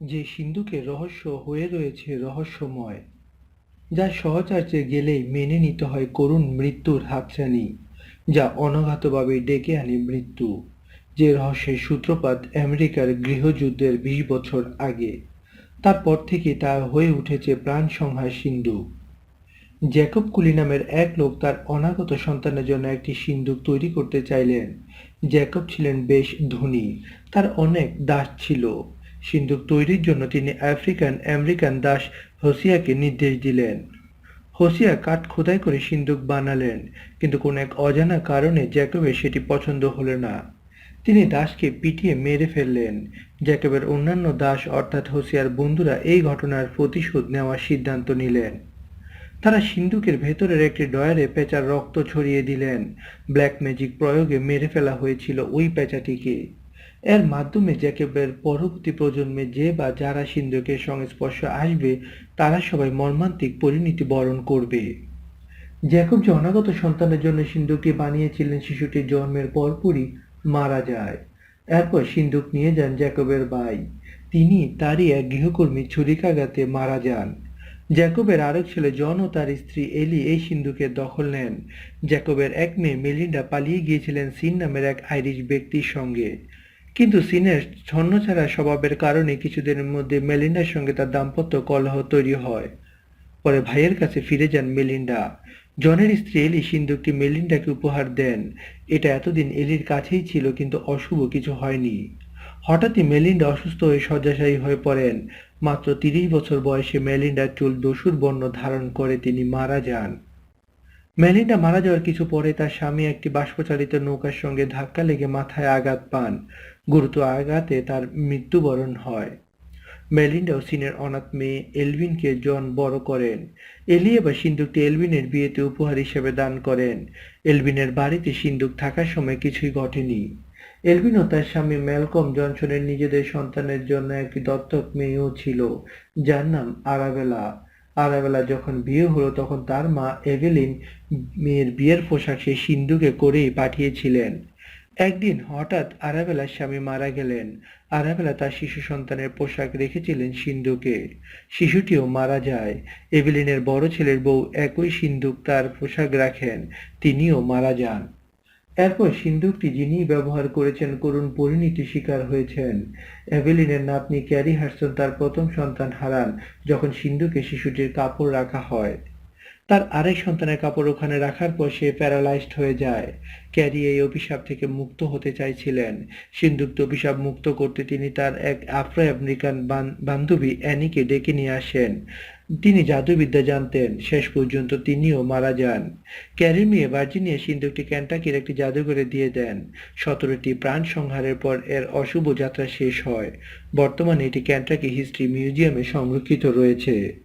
যে সিন্ধুকে রহস্য হয়ে রয়েছে রহস্যময়, যা সহচার্যে গেলেই মেনে নিতে হয় করুণ মৃত্যুর হাতছানি, যা অনাঘাতভাবে ডেকে আনে মৃত্যু, যে রহস্যের সূত্রপাত আমেরিকার গৃহযুদ্ধের বিশ বছর আগে, তারপর থেকে তা হয়ে উঠেছে প্রাণ সংহার সিন্ধু। জ্যাকব কুলি নামের এক লোক তার অনাগত সন্তানের জন্য একটি সিন্দুক তৈরি করতে চাইলেন। জ্যাকব ছিলেন বেশ ধনী, তার অনেক দাস ছিল। সিন্দুক তৈরির জন্য তিনি আফ্রিকান আমেরিকান দাস হোসিয়াকে নির্দেশ দিলেন। হোসিয়া কাঠ খোদাই করে সিন্দুক বানালেন, কিন্তু কোন এক অজানা কারণে জ্যাকবের সেটি পছন্দ হলো না। তিনি দাসকে পিটিয়ে মেরে ফেললেন। জ্যাকবের অন্যান্য দাস অর্থাৎ হোসিয়ার বন্ধুরা এই ঘটনার প্রতিশোধ নেওয়ার সিদ্ধান্ত নিলেন। তারা সিন্ধুকের ভেতরের একটি ডয়ারে পেঁচার রক্ত ছড়িয়ে দিলেন। ব্ল্যাক ম্যাজিক প্রয়োগে মেরে ফেলা হয়েছিল ওই পেঁচাটিকে। এর মাধ্যমে জ্যাকেবের পরবর্তী প্রজন্মে যে বা যারা সিন্ধুকের সংস্পর্শ আসবে, তারা সবাই মর্মান্তিক পরিণতি বরণ করবে। জ্যাকব যে অনাগত সন্তানের জন্য সিন্ধুকটি বানিয়েছিলেন শিশুটির জন্মের পরপরই মারা যায়। এরপর সিন্ধুক নিয়ে যান জ্যাকবের ভাই। তিনি তারই এক গৃহকর্মী ছুরিকাঘাতে মারা যান। জ্যাকবের আরেক ছেলে জন ও তার স্ত্রী এলি এই সিন্ধুকে দখল নেন। জ্যাকবের এক মেয়ে মেলিন্ডা পালিয়ে গিয়েছিলেন সিন নামের এক আইরিশ ব্যক্তির সঙ্গে। কিন্তু সিনের ছন্নছাড়া স্বভাবের কারণে কিছুদিনের মধ্যে মেলিন্ডার সঙ্গে তার দাম্পত্য কলহ তৈরি হয়। পরে ভাইয়ের কাছে ফিরে যান মেলিন্ডা। জনের স্ত্রী এলি সিন্ধুকটি মেলিন্ডাকে উপহার দেন। এটা এতদিন এলির কাছেই ছিল কিন্তু অশুভ কিছু হয়নি। হঠাৎই মেলিন্ডা অসুস্থ হয়ে শয্যাশায়ী হয়ে পড়েন। মাত্র তিরিশ বছর বয়সে মেলিন্ডার চুল দস্যুর বর্ণ ধারণ করে তিনি মারা যান। মেলিন্ডা মারা যাওয়ার কিছু পরে তার স্বামী একটি বাষ্পচালিত নৌকার সঙ্গে ধাক্কা লেগে মাথায় আঘাত পান। গুরুতর আঘাতে তার মৃত্যুবরণ হয়। মেলিন্ডা ও সিনের অনাথ মেয়ে এলভিনকে জন বড় করেন। এলি এবার সিন্দুকটি এলভিনের বিয়েতে উপহার হিসেবে দান করেন। এলভিনের বাড়িতে সিন্দুক থাকার সময় কিছুই ঘটেনি। এলভিন ও তার স্বামী ম্যালকম জনসনের নিজেদের সন্তানের জন্য একটি দত্তক মেয়েও ছিল, যার নাম আরাবেলা। আরাবেলা যখন বিয়ে হলো, তখন তার মা এভেলিন মেয়ের বিয়ের পোশাক সেই সিন্ধুকে করেই পাঠিয়েছিলেন। একদিন হঠাৎ আরাবেলার স্বামী মারা গেলেন। আরাবেলা তার শিশু সন্তানের পোশাক রেখেছিলেন সিন্ধুকে। শিশুটিও মারা যায়। এভেলিনের বড় ছেলের বউ একই সিন্ধুক তার পোশাক রাখেন, তিনিও মারা যান। এরপর সিন্দুকটি যিনি ব্যবহার করেছেন করুণ পরিণতি শিকার হয়েছেন। এভেলিনের নাতনি ক্যারি হারসন তার প্রথম সন্তান হারান, যখন সিন্ধুকে শিশুটির কাপড় রাখা হয়। তার আরেক সন্তানের কাপড় ওখানে রাখার পর সে প্যারালাইজড হয়ে যায়। ক্যারি এই অভিশাপ থেকে মুক্ত হতে চাইছিলেন। সিন্ধুক্ত অভিশাপ মুক্ত করতে তিনি তার এক আফ্রো আমেরিকান বান্ধবী অ্যানিকে ডেকে নিয়ে আসেন। তিনি জাদুবিদ্যা জানতেন। শেষ পর্যন্ত তিনিও মারা যান। ক্যারি মেয়ে ভার্জিনিয়া সিন্ধুকটি ক্যান্টাকির একটি জাদুঘরে দিয়ে দেন। সতেরোটি প্রাণ সংহারের পর এর অশুভ যাত্রা শেষ হয়। বর্তমানে এটি ক্যান্টাকি হিস্ট্রি মিউজিয়ামে সংরক্ষিত রয়েছে।